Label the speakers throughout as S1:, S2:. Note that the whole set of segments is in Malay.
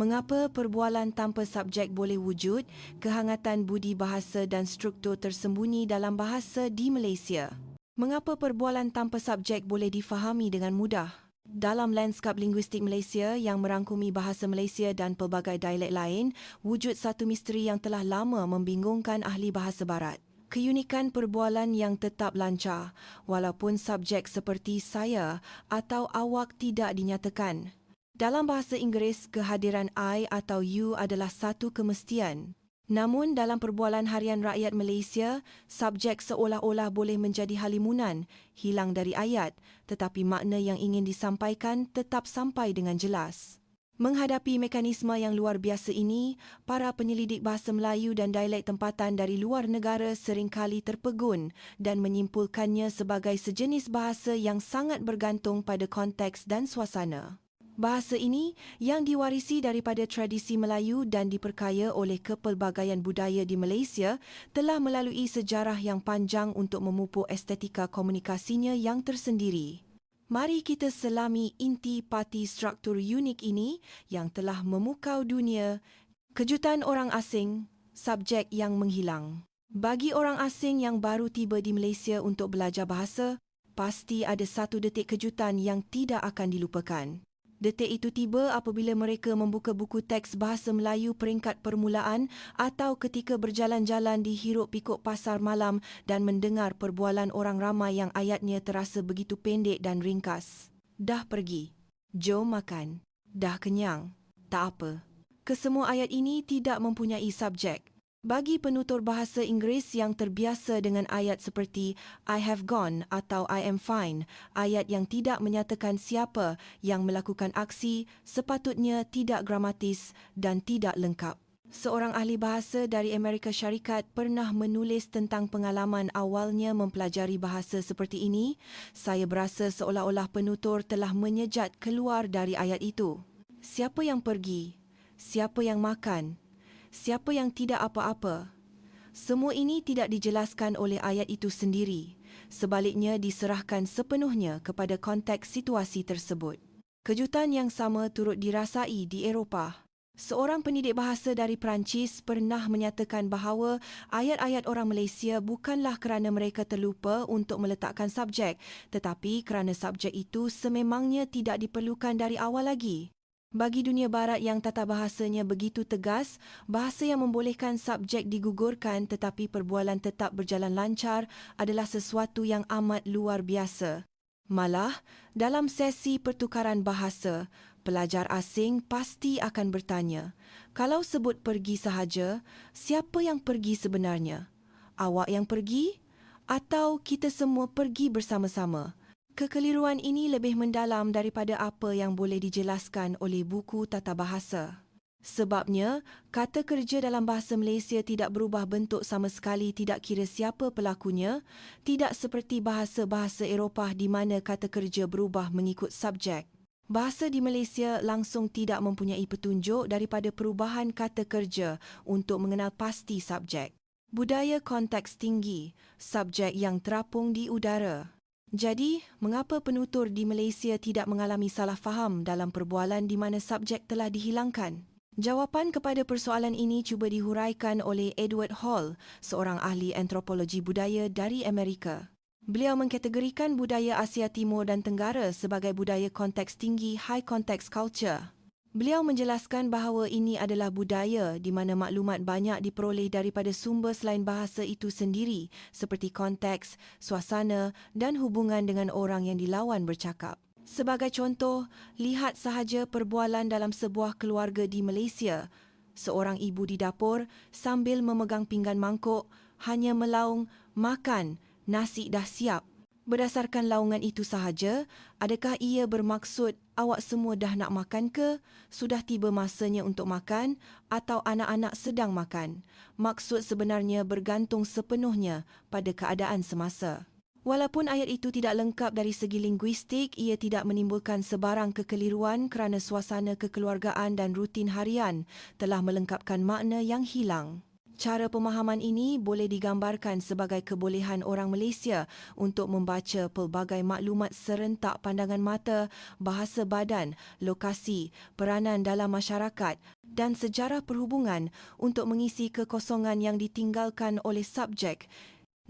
S1: Mengapa perbualan tanpa subjek boleh wujud? Kehangatan budi bahasa dan struktur tersembunyi dalam bahasa di Malaysia. Mengapa perbualan tanpa subjek boleh difahami dengan mudah? Dalam lanskap linguistik Malaysia yang merangkumi bahasa Malaysia dan pelbagai dialek lain, wujud satu misteri yang telah lama membingungkan ahli bahasa barat. Keunikan perbualan yang tetap lancar, walaupun subjek seperti saya atau awak tidak dinyatakan. Dalam bahasa Inggeris, kehadiran I atau you adalah satu kemestian. Namun dalam perbualan harian rakyat Malaysia, subjek seolah-olah boleh menjadi halimunan, hilang dari ayat, tetapi makna yang ingin disampaikan tetap sampai dengan jelas. Menghadapi mekanisme yang luar biasa ini, para penyelidik bahasa Melayu dan dialek tempatan dari luar negara seringkali terpegun dan menyimpulkannya sebagai sejenis bahasa yang sangat bergantung pada konteks dan suasana. Bahasa ini yang diwarisi daripada tradisi Melayu dan diperkaya oleh kepelbagaian budaya di Malaysia telah melalui sejarah yang panjang untuk memupuk estetika komunikasinya yang tersendiri. Mari kita selami inti parti struktur unik ini yang telah memukau dunia. Kejutan orang asing, subjek yang menghilang. Bagi orang asing yang baru tiba di Malaysia untuk belajar bahasa, pasti ada satu detik kejutan yang tidak akan dilupakan. Detik itu tiba apabila mereka membuka buku teks bahasa Melayu peringkat permulaan atau ketika berjalan-jalan di hiruk pikuk pasar malam dan mendengar perbualan orang ramai yang ayatnya terasa begitu pendek dan ringkas. Dah pergi. Jom makan. Dah kenyang. Tak apa. Kesemua ayat ini tidak mempunyai subjek. Bagi penutur bahasa Inggeris yang terbiasa dengan ayat seperti I have gone atau I am fine, ayat yang tidak menyatakan siapa yang melakukan aksi sepatutnya tidak gramatis dan tidak lengkap. Seorang ahli bahasa dari Amerika Syarikat pernah menulis tentang pengalaman awalnya mempelajari bahasa seperti ini. Saya berasa seolah-olah penutur telah menyejat keluar dari ayat itu. Siapa yang pergi? Siapa yang makan? Siapa yang tidak apa-apa. Semua ini tidak dijelaskan oleh ayat itu sendiri. Sebaliknya diserahkan sepenuhnya kepada konteks situasi tersebut. Kejutan yang sama turut dirasai di Eropah. Seorang pendidik bahasa dari Perancis pernah menyatakan bahawa ayat-ayat orang Malaysia bukanlah kerana mereka terlupa untuk meletakkan subjek, tetapi kerana subjek itu sememangnya tidak diperlukan dari awal lagi. Bagi dunia barat yang tata bahasanya begitu tegas, bahasa yang membolehkan subjek digugurkan tetapi perbualan tetap berjalan lancar adalah sesuatu yang amat luar biasa. Malah, dalam sesi pertukaran bahasa, pelajar asing pasti akan bertanya, kalau sebut pergi sahaja, siapa yang pergi sebenarnya? Awak yang pergi? Atau kita semua pergi bersama-sama? Kekeliruan ini lebih mendalam daripada apa yang boleh dijelaskan oleh buku tata bahasa. Sebabnya, kata kerja dalam bahasa Malaysia tidak berubah bentuk sama sekali tidak kira siapa pelakunya, tidak seperti bahasa-bahasa Eropah di mana kata kerja berubah mengikut subjek. Bahasa di Malaysia langsung tidak mempunyai petunjuk daripada perubahan kata kerja untuk mengenal pasti subjek. Budaya konteks tinggi, subjek yang terapung di udara. Jadi, mengapa penutur di Malaysia tidak mengalami salah faham dalam perbualan di mana subjek telah dihilangkan? Jawapan kepada persoalan ini cuba dihuraikan oleh Edward Hall, seorang ahli antropologi budaya dari Amerika. Beliau mengkategorikan budaya Asia Timur dan Tenggara sebagai budaya konteks tinggi high context culture. Beliau menjelaskan bahawa ini adalah budaya di mana maklumat banyak diperoleh daripada sumber selain bahasa itu sendiri seperti konteks, suasana dan hubungan dengan orang yang dilawan bercakap. Sebagai contoh, lihat sahaja perbualan dalam sebuah keluarga di Malaysia. Seorang ibu di dapur sambil memegang pinggan mangkuk hanya melaung, makan, nasi dah siap. Berdasarkan laungan itu sahaja, adakah ia bermaksud awak semua dah nak makan ke? Sudah tiba masanya untuk makan atau anak-anak sedang makan? Maksud sebenarnya bergantung sepenuhnya pada keadaan semasa. Walaupun ayat itu tidak lengkap dari segi linguistik, ia tidak menimbulkan sebarang kekeliruan kerana suasana kekeluargaan dan rutin harian telah melengkapkan makna yang hilang. Cara pemahaman ini boleh digambarkan sebagai kebolehan orang Malaysia untuk membaca pelbagai maklumat serentak pandangan mata, bahasa badan, lokasi, peranan dalam masyarakat dan sejarah perhubungan untuk mengisi kekosongan yang ditinggalkan oleh subjek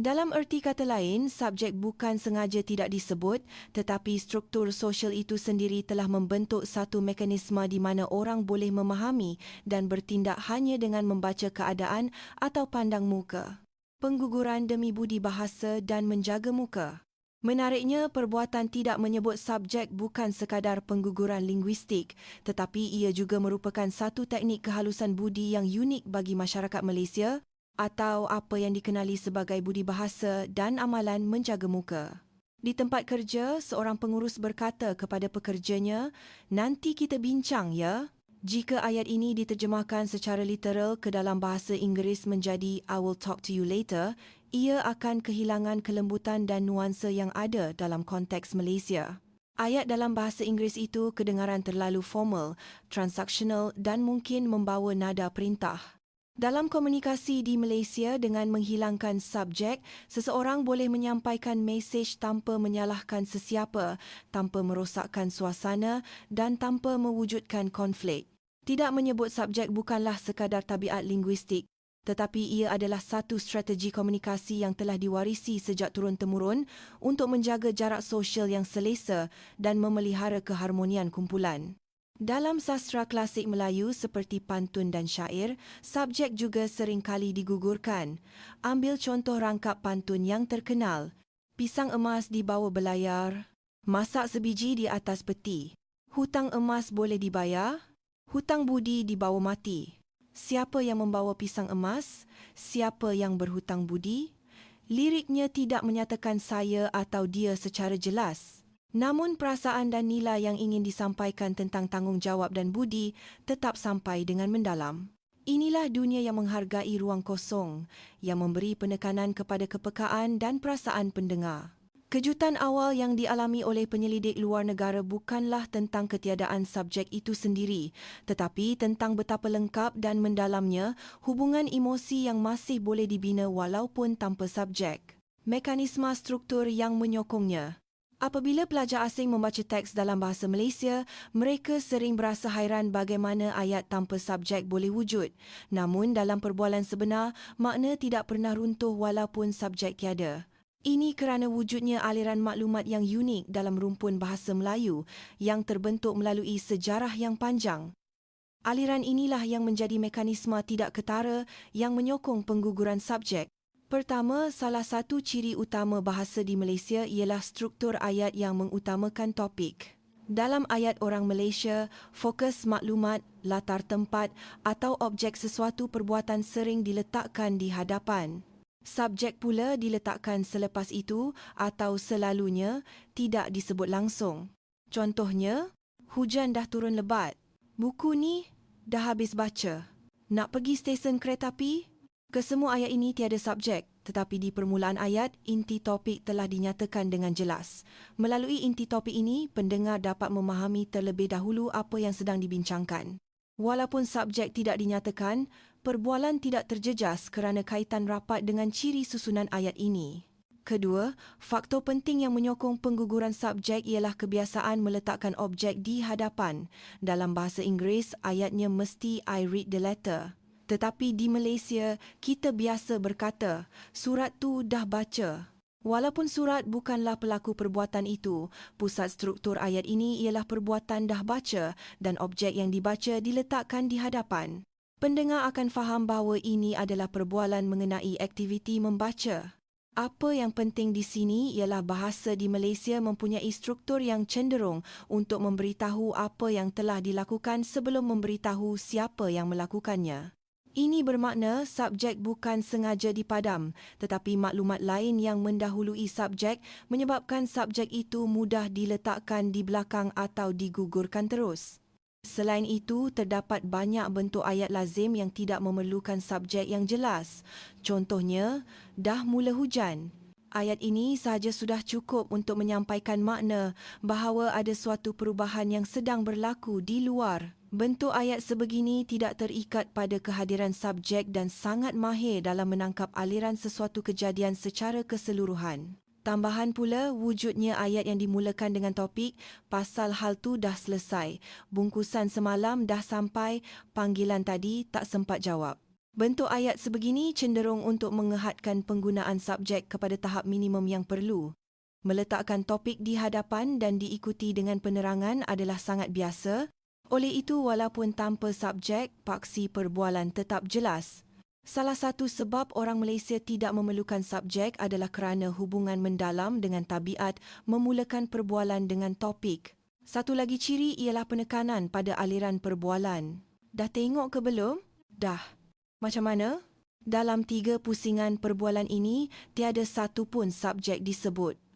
S1: dalam erti kata lain, subjek bukan sengaja tidak disebut tetapi struktur sosial itu sendiri telah membentuk satu mekanisme di mana orang boleh memahami dan bertindak hanya dengan membaca keadaan atau pandang muka. Pengguguran demi budi bahasa dan menjaga muka. Menariknya, perbuatan tidak menyebut subjek bukan sekadar pengguguran linguistik tetapi ia juga merupakan satu teknik kehalusan budi yang unik bagi masyarakat Malaysia atau apa yang dikenali sebagai budi bahasa dan amalan menjaga muka. Di tempat kerja, seorang pengurus berkata kepada pekerjanya, "Nanti kita bincang ya." Jika ayat ini diterjemahkan secara literal ke dalam bahasa Inggeris menjadi "I will talk to you later," ia akan kehilangan kelembutan dan nuansa yang ada dalam konteks Malaysia. Ayat dalam bahasa Inggeris itu kedengaran terlalu formal, transaksional dan mungkin membawa nada perintah. Dalam komunikasi di Malaysia dengan menghilangkan subjek, seseorang boleh menyampaikan mesej tanpa menyalahkan sesiapa, tanpa merosakkan suasana dan tanpa mewujudkan konflik. Tidak menyebut subjek bukanlah sekadar tabiat linguistik, tetapi ia adalah satu strategi komunikasi yang telah diwarisi sejak turun-temurun untuk menjaga jarak sosial yang selesa dan memelihara keharmonian kumpulan. Dalam sastra klasik Melayu seperti pantun dan syair, subjek juga sering kali digugurkan. Ambil contoh rangkap pantun yang terkenal. Pisang emas di bawah belayar, masak sebiji di atas peti. Hutang emas boleh dibayar, hutang budi di bawah mati. Siapa yang membawa pisang emas? Siapa yang berhutang budi? Liriknya tidak menyatakan saya atau dia secara jelas. Namun perasaan dan nilai yang ingin disampaikan tentang tanggungjawab dan budi tetap sampai dengan mendalam. Inilah dunia yang menghargai ruang kosong, yang memberi penekanan kepada kepekaan dan perasaan pendengar. Kejutan awal yang dialami oleh penyelidik luar negara bukanlah tentang ketiadaan subjek itu sendiri, tetapi tentang betapa lengkap dan mendalamnya hubungan emosi yang masih boleh dibina walaupun tanpa subjek. Mekanisme struktur yang menyokongnya. Apabila pelajar asing membaca teks dalam bahasa Malaysia, mereka sering berasa hairan bagaimana ayat tanpa subjek boleh wujud. Namun dalam perbualan sebenar, makna tidak pernah runtuh walaupun subjek tiada. Ini kerana wujudnya aliran maklumat yang unik dalam rumpun bahasa Melayu yang terbentuk melalui sejarah yang panjang. Aliran inilah yang menjadi mekanisme tidak ketara yang menyokong pengguguran subjek. Pertama, salah satu ciri utama bahasa di Malaysia ialah struktur ayat yang mengutamakan topik. Dalam ayat orang Malaysia, fokus maklumat, latar tempat atau objek sesuatu perbuatan sering diletakkan di hadapan. Subjek pula diletakkan selepas itu atau selalunya tidak disebut langsung. Contohnya, hujan dah turun lebat. Buku ni dah habis baca. Nak pergi stesen kereta api? Kesemua ayat ini tiada subjek, tetapi di permulaan ayat, inti topik telah dinyatakan dengan jelas. Melalui inti topik ini, pendengar dapat memahami terlebih dahulu apa yang sedang dibincangkan. Walaupun subjek tidak dinyatakan, perbualan tidak terjejas kerana kaitan rapat dengan ciri susunan ayat ini. Kedua, faktor penting yang menyokong pengguguran subjek ialah kebiasaan meletakkan objek di hadapan. Dalam bahasa Inggeris, ayatnya mesti I read the letter. Tetapi di Malaysia, kita biasa berkata, surat tu dah baca. Walaupun surat bukanlah pelaku perbuatan itu, pusat struktur ayat ini ialah perbuatan dah baca dan objek yang dibaca diletakkan di hadapan. Pendengar akan faham bahawa ini adalah perbualan mengenai aktiviti membaca. Apa yang penting di sini ialah bahasa di Malaysia mempunyai struktur yang cenderung untuk memberitahu apa yang telah dilakukan sebelum memberitahu siapa yang melakukannya. Ini bermakna subjek bukan sengaja dipadam, tetapi maklumat lain yang mendahului subjek menyebabkan subjek itu mudah diletakkan di belakang atau digugurkan terus. Selain itu, terdapat banyak bentuk ayat lazim yang tidak memerlukan subjek yang jelas. Contohnya, dah mula hujan. Ayat ini sahaja sudah cukup untuk menyampaikan makna bahawa ada suatu perubahan yang sedang berlaku di luar. Bentuk ayat sebegini tidak terikat pada kehadiran subjek dan sangat mahir dalam menangkap aliran sesuatu kejadian secara keseluruhan. Tambahan pula, wujudnya ayat yang dimulakan dengan topik pasal hal tu dah selesai, bungkusan semalam dah sampai, panggilan tadi tak sempat jawab. Bentuk ayat sebegini cenderung untuk mengehadkan penggunaan subjek kepada tahap minimum yang perlu. Meletakkan topik di hadapan dan diikuti dengan penerangan adalah sangat biasa, oleh itu, walaupun tanpa subjek, paksi perbualan tetap jelas. Salah satu sebab orang Malaysia tidak memerlukan subjek adalah kerana hubungan mendalam dengan tabiat memulakan perbualan dengan topik. Satu lagi ciri ialah penekanan pada aliran perbualan. Dah tengok ke belum? Dah. Macam mana? Dalam tiga pusingan perbualan ini, tiada satu pun subjek disebut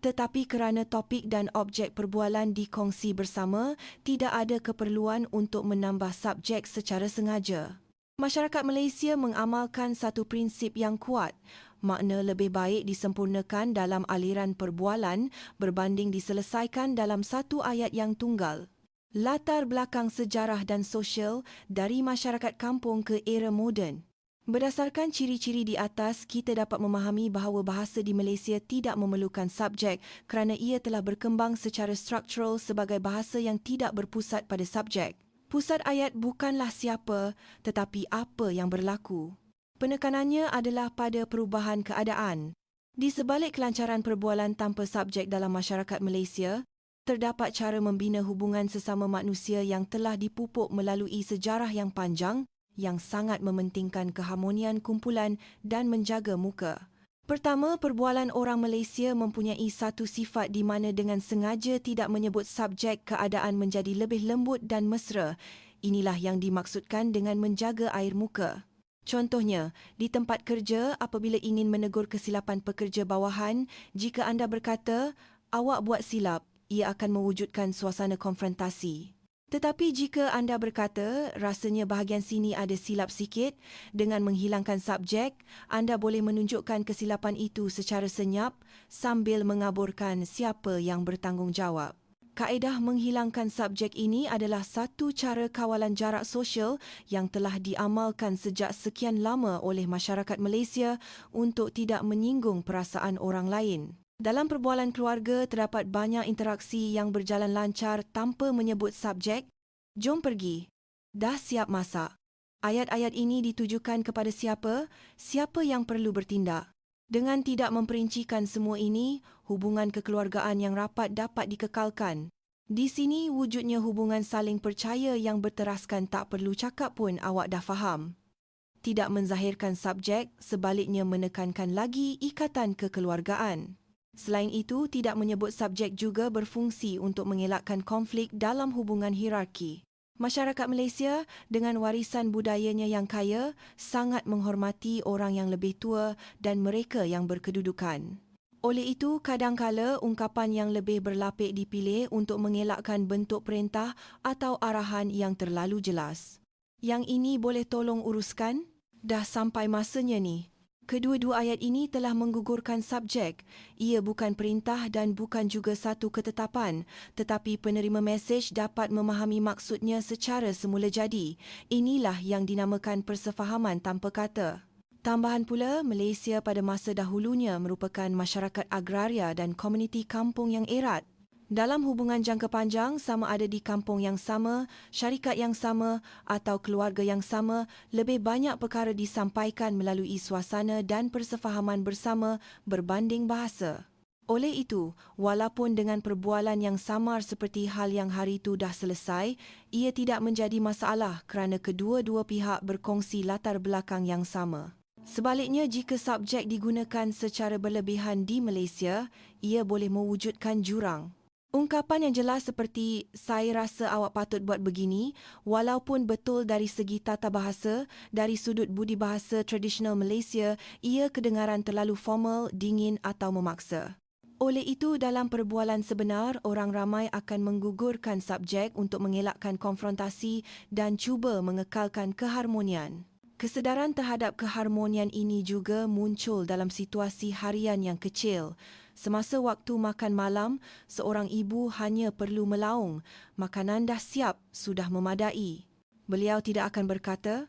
S1: tetapi kerana topik dan objek perbualan dikongsi bersama, tidak ada keperluan untuk menambah subjek secara sengaja. Masyarakat Malaysia mengamalkan satu prinsip yang kuat, makna lebih baik disempurnakan dalam aliran perbualan berbanding diselesaikan dalam satu ayat yang tunggal. Latar belakang sejarah dan sosial dari masyarakat kampung ke era moden Berdasarkan ciri-ciri di atas, kita dapat memahami bahawa bahasa di Malaysia tidak memerlukan subjek kerana ia telah berkembang secara struktural sebagai bahasa yang tidak berpusat pada subjek. Pusat ayat bukanlah siapa tetapi apa yang berlaku. Penekanannya adalah pada perubahan keadaan. Di sebalik kelancaran perbualan tanpa subjek dalam masyarakat Malaysia, terdapat cara membina hubungan sesama manusia yang telah dipupuk melalui sejarah yang panjang yang sangat mementingkan keharmonian kumpulan dan menjaga muka. Pertama, perbualan orang Malaysia mempunyai satu sifat di mana dengan sengaja tidak menyebut subjek keadaan menjadi lebih lembut dan mesra. Inilah yang dimaksudkan dengan menjaga air muka. Contohnya, di tempat kerja apabila ingin menegur kesilapan pekerja bawahan, jika anda berkata, awak buat silap, ia akan mewujudkan suasana konfrontasi. Tetapi jika anda berkata rasanya bahagian sini ada silap sikit, dengan menghilangkan subjek, anda boleh menunjukkan kesilapan itu secara senyap sambil mengaburkan siapa yang bertanggungjawab. Kaedah menghilangkan subjek ini adalah satu cara kawalan jarak sosial yang telah diamalkan sejak sekian lama oleh masyarakat Malaysia untuk tidak menyinggung perasaan orang lain. Dalam perbualan keluarga, terdapat banyak interaksi yang berjalan lancar tanpa menyebut subjek. Jom pergi. Dah siap masak. Ayat-ayat ini ditujukan kepada siapa? Siapa yang perlu bertindak? Dengan tidak memperincikan semua ini, hubungan kekeluargaan yang rapat dapat dikekalkan. Di sini, wujudnya hubungan saling percaya yang berteraskan tak perlu cakap pun awak dah faham. Tidak menzahirkan subjek, sebaliknya menekankan lagi ikatan kekeluargaan. Selain itu, tidak menyebut subjek juga berfungsi untuk mengelakkan konflik dalam hubungan hierarki. Masyarakat Malaysia dengan warisan budayanya yang kaya sangat menghormati orang yang lebih tua dan mereka yang berkedudukan. Oleh itu, kadangkala ungkapan yang lebih berlapik dipilih untuk mengelakkan bentuk perintah atau arahan yang terlalu jelas. Yang ini boleh tolong uruskan? Dah sampai masanya ni. Kedua-dua ayat ini telah menggugurkan subjek. Ia bukan perintah dan bukan juga satu ketetapan, tetapi penerima mesej dapat memahami maksudnya secara semula jadi. Inilah yang dinamakan persefahaman tanpa kata. Tambahan pula, Malaysia pada masa dahulunya merupakan masyarakat agraria dan komuniti kampung yang erat. Dalam hubungan jangka panjang, sama ada di kampung yang sama, syarikat yang sama atau keluarga yang sama, lebih banyak perkara disampaikan melalui suasana dan persefahaman bersama berbanding bahasa. Oleh itu, walaupun dengan perbualan yang samar seperti hal yang hari itu dah selesai, ia tidak menjadi masalah kerana kedua-dua pihak berkongsi latar belakang yang sama. Sebaliknya, jika subjek digunakan secara berlebihan di Malaysia, ia boleh mewujudkan jurang. Ungkapan yang jelas seperti saya rasa awak patut buat begini walaupun betul dari segi tata bahasa dari sudut budi bahasa tradisional Malaysia ia kedengaran terlalu formal, dingin atau memaksa. Oleh itu dalam perbualan sebenar orang ramai akan menggugurkan subjek untuk mengelakkan konfrontasi dan cuba mengekalkan keharmonian. Kesedaran terhadap keharmonian ini juga muncul dalam situasi harian yang kecil Semasa waktu makan malam, seorang ibu hanya perlu melaung. Makanan dah siap, sudah memadai. Beliau tidak akan berkata,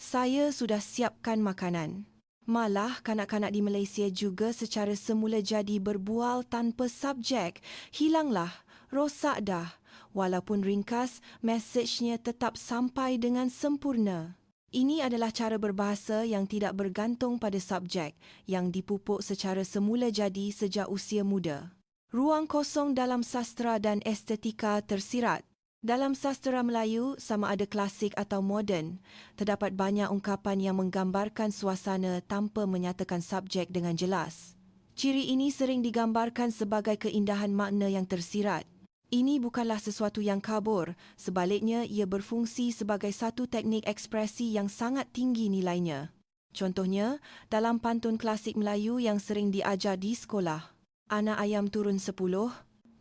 S1: "Saya sudah siapkan makanan." Malah kanak-kanak di Malaysia juga secara semula jadi berbual tanpa subjek. Hilanglah, rosak dah. Walaupun ringkas, mesejnya tetap sampai dengan sempurna. Ini adalah cara berbahasa yang tidak bergantung pada subjek yang dipupuk secara semula jadi sejak usia muda. Ruang kosong dalam sastra dan estetika tersirat. Dalam sastra Melayu, sama ada klasik atau moden, terdapat banyak ungkapan yang menggambarkan suasana tanpa menyatakan subjek dengan jelas. Ciri ini sering digambarkan sebagai keindahan makna yang tersirat. Ini bukanlah sesuatu yang kabur, sebaliknya ia berfungsi sebagai satu teknik ekspresi yang sangat tinggi nilainya. Contohnya, dalam pantun klasik Melayu yang sering diajar di sekolah. Anak ayam turun sepuluh,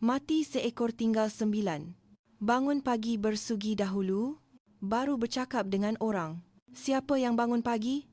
S1: mati seekor tinggal sembilan. Bangun pagi bersugi dahulu, baru bercakap dengan orang. Siapa yang bangun pagi?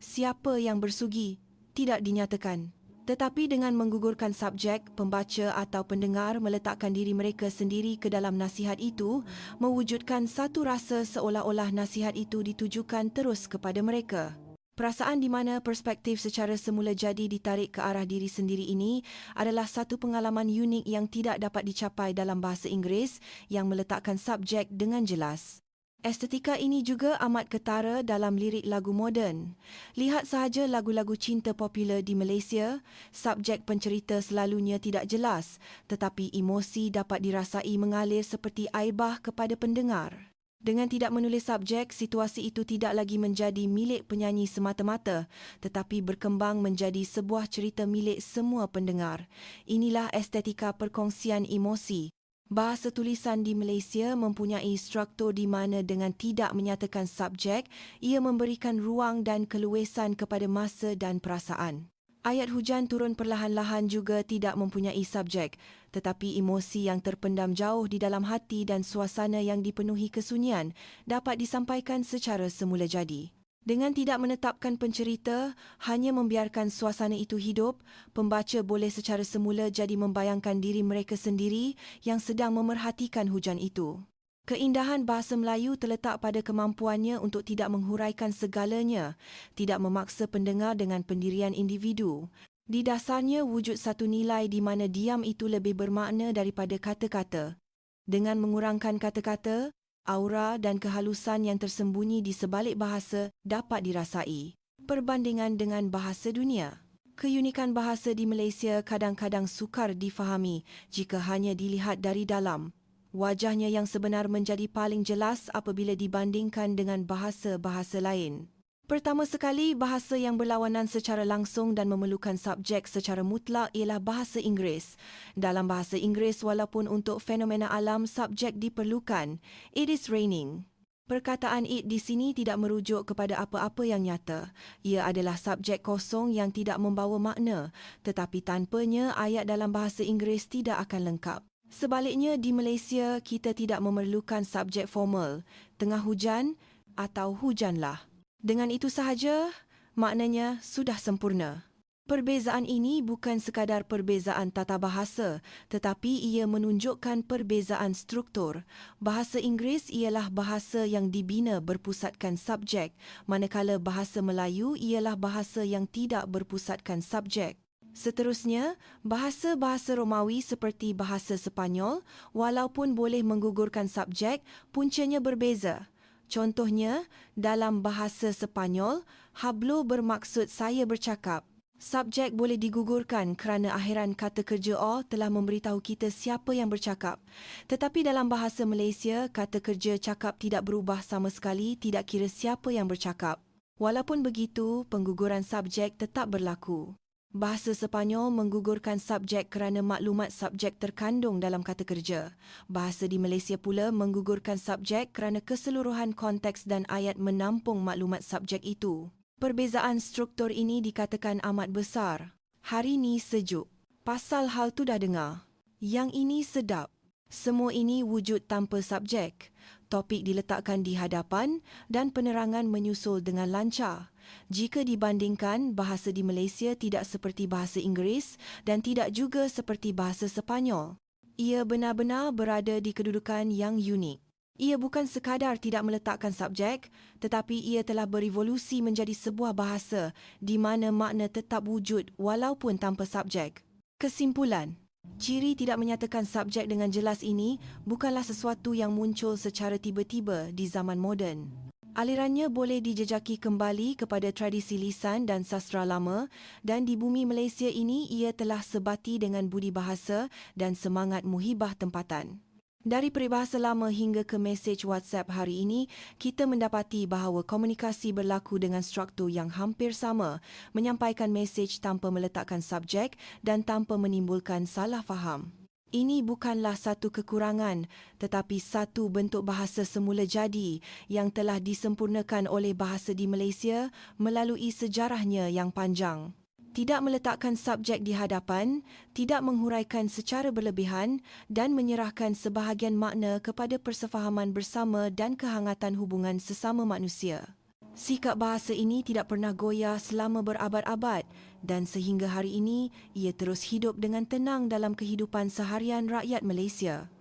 S1: Siapa yang bersugi? Tidak dinyatakan. Tetapi dengan menggugurkan subjek, pembaca atau pendengar meletakkan diri mereka sendiri ke dalam nasihat itu, mewujudkan satu rasa seolah-olah nasihat itu ditujukan terus kepada mereka. Perasaan di mana perspektif secara semula jadi ditarik ke arah diri sendiri ini adalah satu pengalaman unik yang tidak dapat dicapai dalam bahasa Inggeris yang meletakkan subjek dengan jelas. Estetika ini juga amat ketara dalam lirik lagu moden. Lihat sahaja lagu-lagu cinta popular di Malaysia, subjek pencerita selalunya tidak jelas, tetapi emosi dapat dirasai mengalir seperti air bah kepada pendengar. Dengan tidak menulis subjek, situasi itu tidak lagi menjadi milik penyanyi semata-mata, tetapi berkembang menjadi sebuah cerita milik semua pendengar. Inilah estetika perkongsian emosi. Bahasa tulisan di Malaysia mempunyai struktur di mana dengan tidak menyatakan subjek, ia memberikan ruang dan keluasan kepada masa dan perasaan. Ayat hujan turun perlahan-lahan juga tidak mempunyai subjek, tetapi emosi yang terpendam jauh di dalam hati dan suasana yang dipenuhi kesunyian dapat disampaikan secara semula jadi. Dengan tidak menetapkan pencerita, hanya membiarkan suasana itu hidup, pembaca boleh secara semula jadi membayangkan diri mereka sendiri yang sedang memerhatikan hujan itu. Keindahan bahasa Melayu terletak pada kemampuannya untuk tidak menghuraikan segalanya, tidak memaksa pendengar dengan pendirian individu. Di dasarnya wujud satu nilai di mana diam itu lebih bermakna daripada kata-kata. Dengan mengurangkan kata-kata, aura dan kehalusan yang tersembunyi di sebalik bahasa dapat dirasai. Perbandingan dengan bahasa dunia. Keunikan bahasa di Malaysia kadang-kadang sukar difahami jika hanya dilihat dari dalam. Wajahnya yang sebenar menjadi paling jelas apabila dibandingkan dengan bahasa-bahasa lain. Pertama sekali, bahasa yang berlawanan secara langsung dan memerlukan subjek secara mutlak ialah bahasa Inggeris. Dalam bahasa Inggeris, walaupun untuk fenomena alam, subjek diperlukan. It is raining. Perkataan it di sini tidak merujuk kepada apa-apa yang nyata. Ia adalah subjek kosong yang tidak membawa makna, tetapi tanpanya ayat dalam bahasa Inggeris tidak akan lengkap. Sebaliknya, di Malaysia, kita tidak memerlukan subjek formal. Tengah hujan atau hujanlah. Dengan itu sahaja, maknanya sudah sempurna. Perbezaan ini bukan sekadar perbezaan tata bahasa, tetapi ia menunjukkan perbezaan struktur. Bahasa Inggeris ialah bahasa yang dibina berpusatkan subjek, manakala bahasa Melayu ialah bahasa yang tidak berpusatkan subjek. Seterusnya, bahasa-bahasa Romawi seperti bahasa Sepanyol, walaupun boleh menggugurkan subjek, puncanya berbeza. Contohnya, dalam bahasa Sepanyol, hablo bermaksud saya bercakap. Subjek boleh digugurkan kerana akhiran kata kerja o telah memberitahu kita siapa yang bercakap. Tetapi dalam bahasa Malaysia, kata kerja cakap tidak berubah sama sekali tidak kira siapa yang bercakap. Walaupun begitu, pengguguran subjek tetap berlaku. Bahasa Sepanyol menggugurkan subjek kerana maklumat subjek terkandung dalam kata kerja. Bahasa di Malaysia pula menggugurkan subjek kerana keseluruhan konteks dan ayat menampung maklumat subjek itu. Perbezaan struktur ini dikatakan amat besar. Hari ini sejuk. Pasal hal tu dah dengar. Yang ini sedap. Semua ini wujud tanpa subjek. topik diletakkan di hadapan dan penerangan menyusul dengan lancar. Jika dibandingkan, bahasa di Malaysia tidak seperti bahasa Inggeris dan tidak juga seperti bahasa Sepanyol. Ia benar-benar berada di kedudukan yang unik. Ia bukan sekadar tidak meletakkan subjek, tetapi ia telah berevolusi menjadi sebuah bahasa di mana makna tetap wujud walaupun tanpa subjek. Kesimpulan, ciri tidak menyatakan subjek dengan jelas ini bukanlah sesuatu yang muncul secara tiba-tiba di zaman moden. Alirannya boleh dijejaki kembali kepada tradisi lisan dan sastra lama dan di bumi Malaysia ini ia telah sebati dengan budi bahasa dan semangat muhibah tempatan. Dari peribahasa lama hingga ke mesej WhatsApp hari ini, kita mendapati bahawa komunikasi berlaku dengan struktur yang hampir sama, menyampaikan mesej tanpa meletakkan subjek dan tanpa menimbulkan salah faham. Ini bukanlah satu kekurangan, tetapi satu bentuk bahasa semula jadi yang telah disempurnakan oleh bahasa di Malaysia melalui sejarahnya yang panjang tidak meletakkan subjek di hadapan, tidak menghuraikan secara berlebihan dan menyerahkan sebahagian makna kepada persefahaman bersama dan kehangatan hubungan sesama manusia. Sikap bahasa ini tidak pernah goyah selama berabad-abad dan sehingga hari ini ia terus hidup dengan tenang dalam kehidupan seharian rakyat Malaysia.